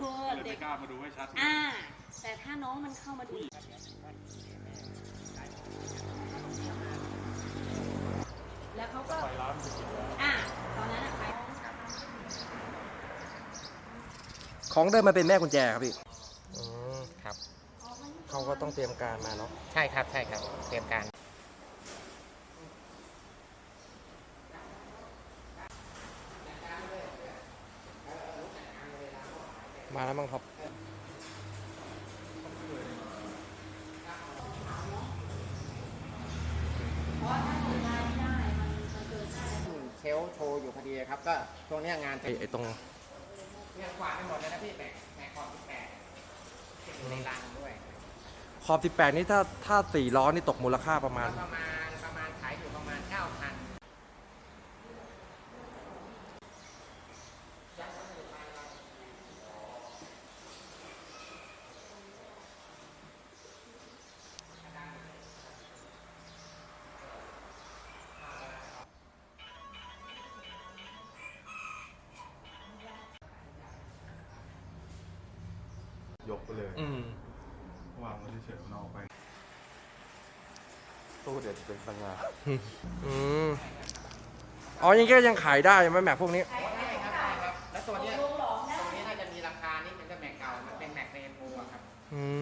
คือเลยเด็ไม่กกล้ามาดูให้ชัดอ่า แต่ถ้าน้องมันเข้ามาดูแล้วเขาก็ ไฟร้านมันจะกินแล้วอ่าตอนนั้นอะใครของเดิมมันเป็นแม่กุญแจครับพี่ อืมครับ เขาก็ต้องเตรียมการมาเนาะ ใช่ครับ ใช่ครับ เตรียมการ มาแล้วมั้งครับเชลฟ์โชว์อยู่พอดีครับ ก็ช่วงเนี้ยงานจะไอ้ไอ้ตรงงานกวาดไปหมดเลยนะพี่แบกแบกของที่แบกเก็บอยู่ในรังด้วย ขอบ 18 นี่ถ้าถ้าสี่ล้อนี่ตกมูลค่าประมาณก็ประมาณ ยกไปเลย อืมวางไว้เฉยๆมันออกไปตู้เด็ดเป็นปัญญาอืมอ๋อยังก็ยังขายได้ใช่ไหมแม็กพวกนี้ ได้ครับได้ครับ แล้วตัวเนี้ยตัวนี้น่าจะมีราคานี่เป็นแม็กเก่ามันเป็นแม็กเรนโบว์อะครับ อืม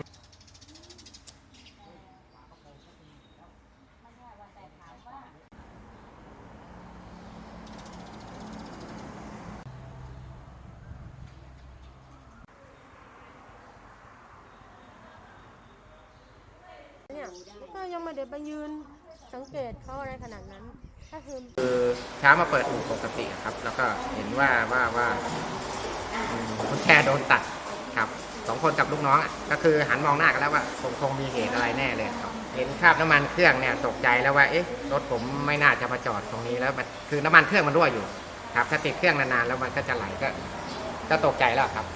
ก็ยังไม่ได้ไปยืนสังเกตเขาอะไรขนาดนั้นถ้าคือคือเช้ามาเปิดอู่ปกติครับ แล้วก็เห็นว่าว่าว่าคุณแค่โดนตัดครับสองคนกับลูกน้องอะก็คือหันมองหน้ากันแล้วว่าคงคงมีเหตุอะไรแน่เลยครับ เห็นคราบน้ำมันเครื่องเนี่ยตกใจแล้วว่าเอ๊ะรถผมไม่น่าจะมาจอดตรงนี้แล้วมันคือน้ำมันเครื่องมันรั่วอยู่ครับ ถ้าติดเครื่องนานๆแล้วมันก็จะไหลก็ก็ตกใจแล้วครับ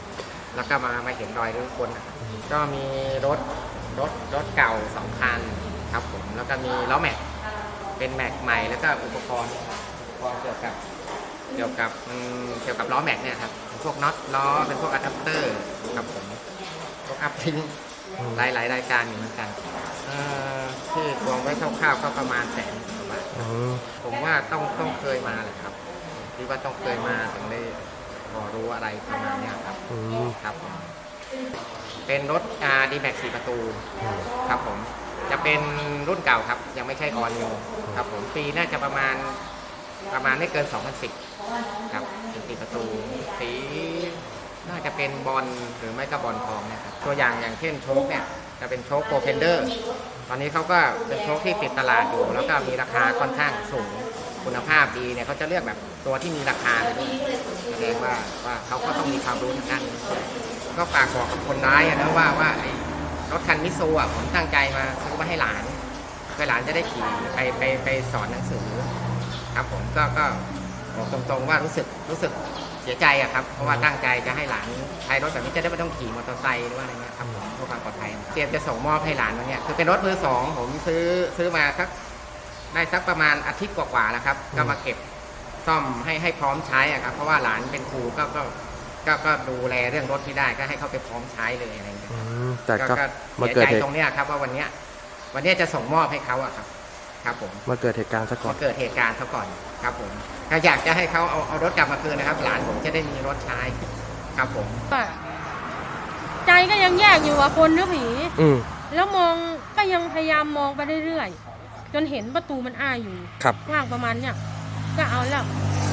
แล้วก็มามาเห็นรอยรื้อคนนะครับก็มีรถ รถรถเก่าสองคันครับผมแล้วก็มีล้อแม็กเป็นแม็กใหม่แล้วก็อุปกรณ์อุปกรณ์เกี่ยวกับเกี่ยวกับอืมเกี่ยวกับล้อแม็กเนี่ยครับเป็นพวกน็อตล้อเป็นพวกอะแดปเตอร์ครับผมพวกอัพทิ้งหลายหลายๆรายการอยู่เหมือนกันเอ่อที่รวมไว้คร่าวๆก็ประมาณแสนกว่าบาทอืมผมว่าต้องต้องเคยมาแหละครับคิดว่าต้องเคยมาถึงได้พอรู้อะไรประมาณเนี้ยครับอืมครับผม เป็นรถ R D Max 4ประตูครับผม จะเป็นรุ่นเก่าครับ ยังไม่ใช่ออนโยครับผม ปีน่าจะประมาณประมาณไม่เกิน 2010 ครับเป็นสีประตู สีน่าจะเป็นบอลหรือไม่ก็บอลทองนะครับตัวอย่างอย่างเช่นโชคเนี่ยจะเป็นโชคโปรเฟนเดอร์ ตอนนี้เขาก็เป็นโชคที่ติดตลาดอยู่ แล้วก็มีราคาค่อนข้างสูงคุณภาพดีเนี่ยเขาจะเลือกแบบตัวที่มีราคาเลยแสดงว่าว่าเขาก็ต้องมีความรู้ทางด้านนี้ ก็ฝากบอกกับคนร้ายนะว่าว่าไอ้รถคันมิโซอะผมตั้งใจมาซื้อมาให้หลานเพื่อหลานจะได้ขี่ไปไปไปสอนหนังสือครับผมก็ก็บอกตรงๆว่ารู้สึกรู้สึกเสียใจอะครับเพราะว่าตั้งใจจะให้หลานใช้รถแบบนี้จะได้ไม่ต้องขี่มอเตอร์ไซค์หรือว่าอะไรเงี้ยครับผมเพื่อความปลอดภัยเตรียมจะส่งมอบให้หลานวันเนี้ยคือเป็นรถมือสองผมซื้อซื้อมาสักได้สักประมาณอาทิตย์กว่าๆแล้วครับ ก็มาเก็บซ่อมให้ให้พร้อมใช้อะครับเพราะว่าหลานเป็นครูก็ก็ ก็ก็ดูแลเรื่องรถที่ได้ก็ให้เขาไปพร้อมใช้เลยอะไรเงี้ย อืมแต่ก็ก็มาเสียเกิดใจเหตุตรงเนี้ยครับว่าวันเนี้ยวันเนี้ยจะส่งมอบให้เขาอะครับ ครับผมมาเกิดเหตุการณ์ซะก่อมานเกิดเหตุการณ์ซะก่อนครับผมก็อยากจะให้เขาเอาเอารถกลับมาคืนนะครับ หลานผมจะได้มีรถใช้ครับผมว่าใจก็ยังแยกอยู่ว่าคนหรือผี อืมแล้วมองก็ยังพยายามมองไปเรื่อยๆจนเห็นประตูมันอ้าอยู่ครับ ว่างประมาณเนี้ยก็เอาแล้ว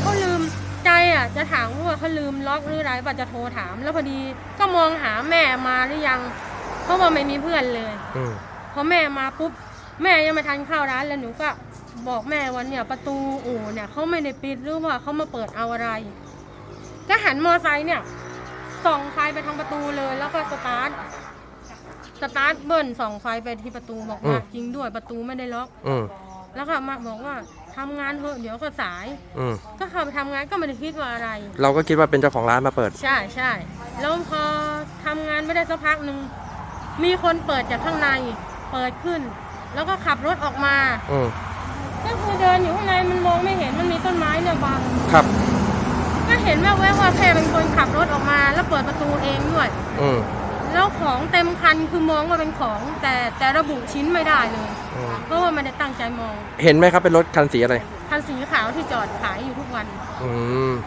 เขาลืม ใจอะจะถามว่าเขาลืมล็อกหรืออะไรป่ะจะโทรถาม แล้วพอดีก็มองหาแม่มาหรือยัง เพราะว่าไม่มีเพื่อนเลยอืมพอแม่มาปุ๊บแม่ยังไม่ทันเข้าร้านแล้วหนูก็บอกแม่ว่าเนี่ยประตูอู่เนี่ยเขาไม่ได้ปิดหรือว่าเขามาเปิดเอาอะไร ก็หันมอไซค์เนี่ยส่องไฟไปทางประตูเลย แล้วก็สตาร์ทสตาร์ทเบิ้ลส่องไฟไปที่ประตูบอกว่าจริงด้วยประตูไม่ได้ล็อก อืมแล้วก็มาบอกว่า ทำงานเถอะเดี๋ยวก็สาย อืมก็เข้าไปทำงานก็ไม่ได้คิดว่าอะไร เราก็คิดว่าเป็นเจ้าของร้านมาเปิด ใช่ใช่แล้วพอทำงานไม่ได้สักพักหนึ่งมีคนเปิดจากข้างในเปิดขึ้น แล้วก็ขับรถออกมา อืมก็คือเดินอยู่ข้างในมันมองไม่เห็นมันมีต้นไม้เนี่ยบังครับ ก็เห็นแววๆว่าแค่เป็นคนขับรถออกมา แล้วเปิดประตูเองด้วย อืม แล้วของเต็มคันคือมองว่าเป็นของ แต่แต่ระบุชิ้นไม่ได้เลย อืมเพราะว่าไม่ได้ตั้งใจมอง เห็นไหมครับเป็นรถคันสีอะไร คันสีขาวที่จอดขายอยู่ทุกวัน อืม